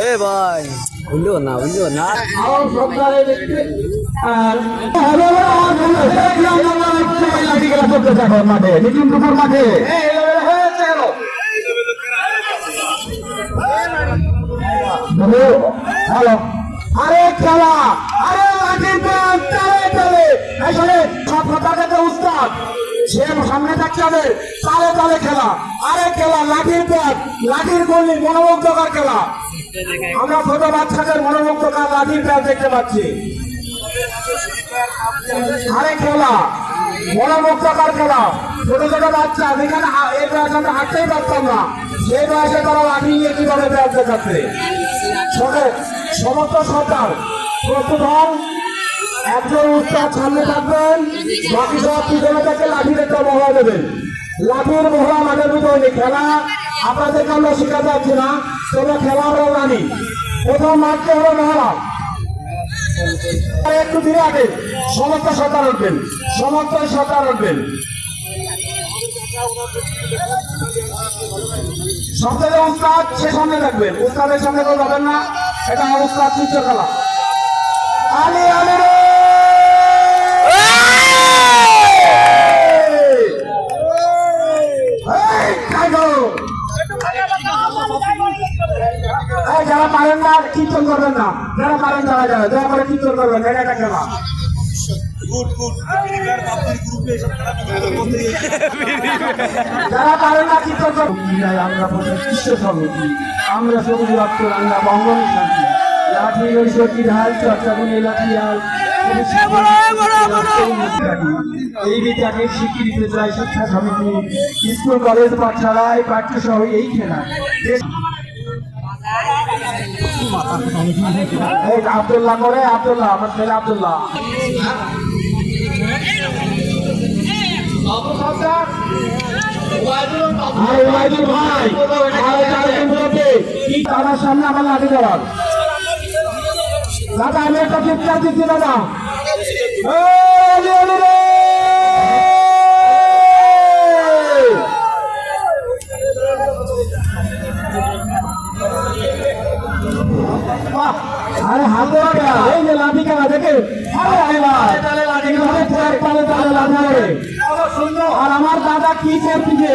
এ ভাই বুঝলো না বুঝলো না মাঠে, নিতিন দুপুর হ্যালো। আরে খেলা, আরে লাঠির ব্যাগ চালে চালে আসলে উস্তাদ। সে সামনে থাকতে হবে চালে চালে খেলা। আরে খেলা, লাঠির ব্যাগ লাঠির গলি, মনোমুগ্ধকর খেলা। আমরা ছোট বাচ্চাদের মনোমুগ্ধকর লাঠির ব্যাগ দেখতে পাচ্ছি। আরে খেলা, মনোমুগ্ধকর খেলা। ছোট ছোট বাচ্চা, যেখানে এই হাঁটতেই পারতাম না। সেই বয়সে তারা লাঠি নিয়ে কীভাবে ব্যাগ দেখাচ্ছে? সমস্ত সরকার। হন একজন উস্তাদ সামনে থাকবেন, বাকি সব পিছনে থেকে লাঠির একটা মহড়া দেবেন। লাঠির মহড়া মাঠের ভিতরে খেলা। আপনাদেরকে আমরা শেখাতে যাচ্ছি না, তোমরা খেলা আমরা জানি প্রথম মাঠকে হলো মহড়া। একটু ধীরে আগে সমস্ত সরকার উঠবেন সমস্ত সরকার উঠবেন। সবথেকে উস্তাদ, সে সামনে থাকবেন। উস্তাদের সামনে কেউ যাবেন না। এটা অবস্থা চিত্রকলা আলি আলি যারা পারেন না কীর্তন করবেন না। যারা পারেন তারা যারা দয়া করে কীর্তন করবেন এটা একটা খেলা। যারা পারেন না কীর্তন করবেন আমরা বিশ্ব সমিতি আমরা সবুজ রক্ত রান্না বঙ্গন শান্তি। লাঠি ঐশ্বরী ঢাল চর্চা লাঠি আল। এই বিদ্যাকে স্বীকৃতি চাই শিক্ষা সমিতি স্কুল কলেজ পাঠশালায় পাঠ্য সহ এই খেলা। এই আব্দুল্লাহ করে আব্দুল্লাহ আমার ছেলে আব্দুল্লাহ। তার সামনে আমার লাঠি দেওয়ার দাদা আমি একটা চিৎকার দিচ্ছি দাদা! আরে হাতে এই যে লাঠি খেলা, দেখে আরে কি করতেছে?